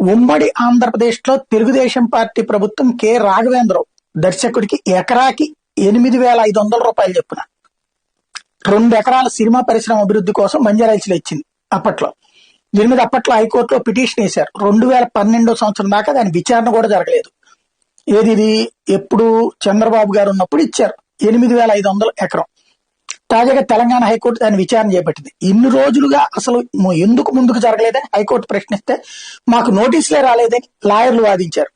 ఉమ్మడి ఆంధ్రప్రదేశ్లో తెలుగుదేశం పార్టీ ప్రభుత్వం కె. రాఘవేంద్రరావు దర్శకుడికి ఎకరాకి ఎనిమిది వేల ఐదు వందల రూపాయలు చెప్పున. రెండు ఎకరాల సినిమా పరిశ్రమ అభివృద్ధి కోసం బంజారాయిల్స్లో ఇచ్చింది అప్పట్లో. దీని మీద అప్పట్లో హైకోర్టులో పిటిషన్ వేశారు. రెండు వేల పన్నెండో సంవత్సరం దాకా దాని విచారణ కూడా జరగలేదు. ఏది ఇది? ఎప్పుడు చంద్రబాబు గారు ఉన్నప్పుడు ఇచ్చారు. ఎనిమిది వేల ఐదు వందల ఎకరం. తాజాగా తెలంగాణ హైకోర్టు దాన్ని విచారణ చేపట్టింది. ఇన్ని రోజులుగా అసలు ఎందుకు ముందుకు జరగలేదని హైకోర్టు ప్రశ్నిస్తే మాకు నోటీసులే రాలేదని లాయర్లు వాదించారు.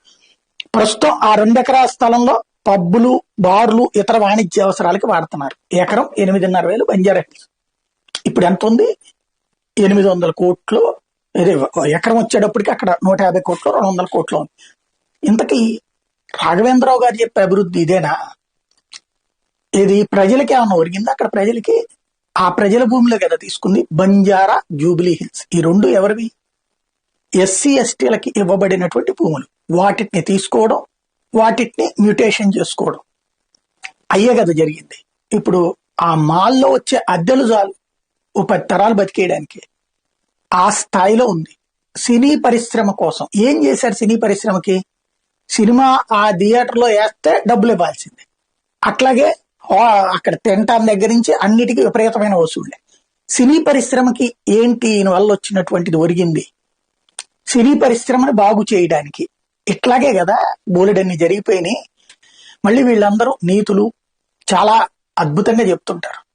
ప్రస్తుతం ఆ రెండు ఎకరాల స్థలంలో పబ్బులు బార్లు ఇతర వాణిజ్య అవసరాలకి వాడుతున్నారు. ఎకరం ఎనిమిదిన్నర వేలు బంజారా హిల్స్. ఇప్పుడు ఎంత ఉంది? ఎనిమిది వందల కోట్లు. ఎకరం వచ్చేటప్పటికి అక్కడ నూట యాభై కోట్లు రెండు వందల కోట్లు ఉంది. ఇంతకీ రాఘవేంద్రరావు గారు చెప్పే అభివృద్ధి ఇదేనా? ఇది ప్రజలకి ఏమన్నా ఒరిగింది? అక్కడ ప్రజలకి ఆ ప్రజల భూమిలో కదా తీసుకుంది. Banjara Jubilee Hills. ఈ రెండు ఎవరివి? ఎస్సీ ఎస్టీలకి ఇవ్వబడినటువంటి భూములు. వాటిని తీసుకోవడం వాటిని మ్యూటేషన్ చేసుకోవడం. అయ్యే కదా జరిగింది. ఇప్పుడు ఆ మాల్లో వచ్చే అద్దెలు చాలు. ఓ పది తరాలు బతికేయడానికి. ఆ స్థాయిలో ఉంది. సినీ పరిశ్రమ కోసం. ఏం చేశారు సినీ పరిశ్రమకి? సినిమా ఆ థియేటర్లో వేస్తే డబ్బులు ఇవ్వాల్సిందే. అట్లాగే అక్కడ తింటాం దగ్గర నుంచి అన్నిటికీ విపరీతమైన వసూళ్ళే. సినీ పరిశ్రమకి ఏంటి ఈయన వల్ల వచ్చినటువంటిది ఒరిగింది? సినీ పరిశ్రమను బాగు చేయడానికి. ఇట్లాగే కదా బోలెడన్ని జరిగిపోయినాయి. మళ్ళీ వీళ్ళందరూ నీతులు చాలా అద్భుతంగా చెప్తుంటారు.